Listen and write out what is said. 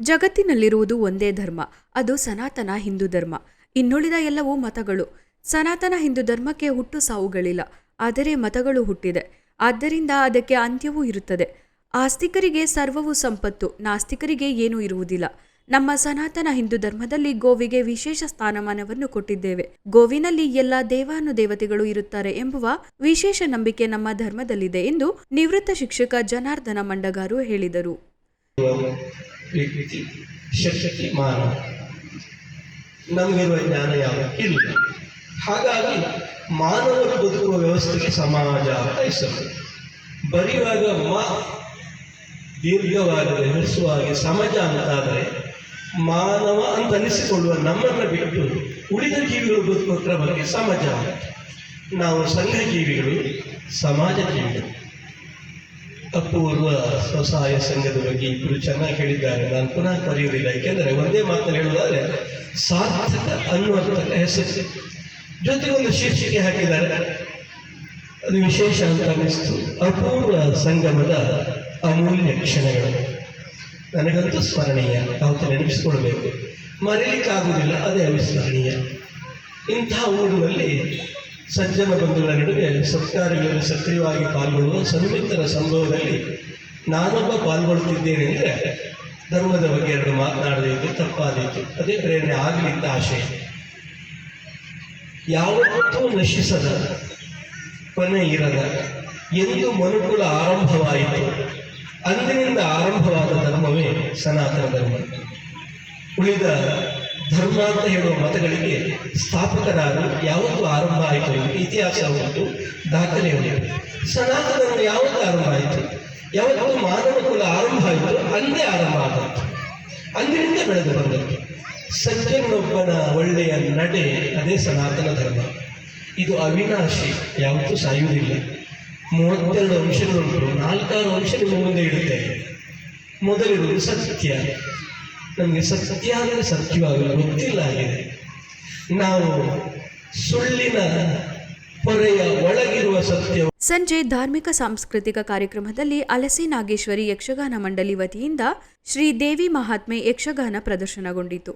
ಜಗತ್ತಿನಲ್ಲಿರುವುದು ಒಂದೇ ಧರ್ಮ, ಅದು ಸನಾತನ ಹಿಂದೂ ಧರ್ಮ. ಇನ್ನುಳಿದ ಎಲ್ಲವೂ ಮತಗಳು. ಸನಾತನ ಹಿಂದೂ ಧರ್ಮಕ್ಕೆ ಹುಟ್ಟು ಸಾವುಗಳಿಲ್ಲ, ಆದರೆ ಮತಗಳು ಹುಟ್ಟಿದೆ. ಆದ್ದರಿಂದ ಅದಕ್ಕೆ ಅಂತ್ಯವೂ ಇರುತ್ತದೆ. ಆಸ್ತಿಕರಿಗೆ ಸರ್ವವು ಸಂಪತ್ತು, ನಾಸ್ತಿಕರಿಗೆ ಏನೂ ಇರುವುದಿಲ್ಲ. ನಮ್ಮ ಸನಾತನ ಹಿಂದೂ ಧರ್ಮದಲ್ಲಿ ಗೋವಿಗೆ ವಿಶೇಷ ಸ್ಥಾನಮಾನವನ್ನು ಕೊಟ್ಟಿದ್ದೇವೆ. ಗೋವಿನಲ್ಲಿ ಎಲ್ಲ ದೇವಾನುದೇವತೆಗಳು ಇರುತ್ತಾರೆ ಎಂಬುವ ವಿಶೇಷ ನಂಬಿಕೆ ನಮ್ಮ ಧರ್ಮದಲ್ಲಿದೆ ಎಂದು ನಿವೃತ್ತ ಶಿಕ್ಷಕ ಜನಾರ್ದನ ಮಂಡಗಾರು ಹೇಳಿದರು. ವ್ಯಕ್ತಿ ಶಕ್ತಿ ಮಾನವ ನಮಗಿರುವ ಜ್ಞಾನ ಯಾವ ಇಲ್ಲ. ಹಾಗಾಗಿ ಮಾನವರು ಬದುಕುವ ವ್ಯವಸ್ಥೆಗೆ ಸಮಾಜ ಅಂತ ಹೆಸರು ಬರೆಯುವಾಗ ಮಾ, ದೀರ್ಘವಾಗಿ ಹ್ರಸ್ವವಾಗಿ ಸಮಾಜ ಅಂತಾದರೆ ಮಾನವ ಅಂತ ಅನಿಸಿಕೊಳ್ಳುವ ನಮ್ಮನ್ನು ಬಿಟ್ಟು ಉಳಿದ ಜೀವಿಗಳು ಬದುಕುವ ಕ್ರಮಕ್ಕೆ ಸಮಾಜ. ನಾವು ಸಂಘ ಜೀವಿಗಳು ಸಮಾಜ ಜೀವಿಗಳು ಅಪೂರ್ವ ಸ್ವಸಹಾಯ ಸಂಘದ ಬಗ್ಗೆ ಇಬ್ಬರು ಚೆನ್ನಾಗಿ ಹೇಳಿದ್ದಾರೆ. ನಾನು ಪುನಃ ಕರೆಯುವುದಿಲ್ಲ. ಏಕೆಂದರೆ ಒಂದೇ ಮಾತನ್ನು ಹೇಳುವುದಾದ್ರೆ, ಸಾರ್ಥಕ ಅನ್ನುವಂಥ ಹೆಸರು. ಜೊತೆಗೆ ಒಂದು ಶೀರ್ಷಿಕೆ ಹಾಕಿದ್ದಾರೆ. ಅದು ವಿಶೇಷ ಅಂತ ಅನ್ನಿಸ್ತು. ಅಪೂರ್ವ ಸಂಗಮದ ಅಮೂಲ್ಯ ಕ್ಷಣಗಳು. ನನಗಂತೂ ಸ್ಮರಣೀಯ. ಅವತ್ತು ನೆನಪಿಸಿಕೊಳ್ಬೇಕು. ಮರೀಲಿಕ್ಕಾಗುವುದಿಲ್ಲ. ಅದೇ ಅವಿಸ್ಮರಣೀಯ. ಇಂಥ ಊರಿನಲ್ಲಿ ಸಜ್ಜನ ಬಂಧುಗಳ ನಡುವೆ ಸತ್ಕಾರಗಳಲ್ಲಿ ಸಕ್ರಿಯವಾಗಿ ಪಾಲ್ಗೊಳ್ಳುವ ಸಂಯುಕ್ತರ ಸಂಭವದಲ್ಲಿ ನಾನೊಬ್ಬ ಪಾಲ್ಗೊಳ್ಳುತ್ತಿದ್ದೇನೆ ಅಂದರೆ ಧರ್ಮದ ಬಗ್ಗೆ ಎರಡು ಮಾತನಾಡದಿದ್ದು ತಪ್ಪಾದೀತು. ಅದೇ ಪ್ರೇರಣೆ ಆಗಲಿದ್ದ ಆಶಯ ಯಾವತ್ತೂ ನಶಿಸದ ಕೊನೆ ಇರದ ಎಂದು ಮನುಕುಲ ಆರಂಭವಾಯಿತು. ಅಂದಿನಿಂದ ಆರಂಭವಾದ ಧರ್ಮವೇ ಸನಾತನ ಧರ್ಮ. ಉಳಿದ ಧರ್ಮ ಅಂತ ಹೇಳುವ ಮತಗಳಿಗೆ ಸ್ಥಾಪಕರಾದ ಯಾವತ್ತು ಆರಂಭ ಆಯಿತು ಇತಿಹಾಸ ಉಂಟು ದಾಖಲೆ ಉಂಟು. ಸನಾತನ ಯಾವತ್ತು ಆರಂಭ ಆಯಿತು ಯಾವತ್ತು ಮಾನವ ಕುಲ ಆರಂಭ ಆಯಿತು ಅಂದೇ ಆರಂಭ ಆದದ್ದು ಅಂದಿನಿಂದ ಬೆಳೆದು ಬಂದದ್ದು. ಸಜ್ಜನೊಬ್ಬನ ಒಳ್ಳೆಯ ನಡೆ ಅದೇ ಸನಾತನ ಧರ್ಮ. ಇದು ಅವಿನಾಶಿ, ಯಾವತ್ತೂ ಸಾಯುವುದಿಲ್ಲ. ಮೂವತ್ತೆರಡು ಅಂಶಗಳುಂಟು, ನಾಲ್ಕಾರು ಅಂಶ ನಿಮ್ಮ ಮುಂದೆ ಇಡುತ್ತೆ ಮೊದಲಿರುವುದು ಸತ್ಯ. ನಮಗೆ ಸತ್ಯ ಅಂದರೆ ಸತ್ಯವಾಗಲು ಗೊತ್ತಿಲ್ಲ ಆಗಿದೆ ನಾವು ಸುಳ್ಳಿನ ಪೊರೆಯ ಒಳಗಿರುವ ಸತ್ಯ ಸಂಜೆ ಧಾರ್ಮಿಕ ಸಾಂಸ್ಕೃತಿಕ ಕಾರ್ಯಕ್ರಮದಲ್ಲಿ ಅಲಸಿ ನಾಗೇಶ್ವರಿ ಯಕ್ಷಗಾನ ಮಂಡಳಿ ವತಿಯಿಂದ ಶ್ರೀ ದೇವಿ ಮಹಾತ್ಮೆ ಯಕ್ಷಗಾನ ಪ್ರದರ್ಶನಗೊಂಡಿತು.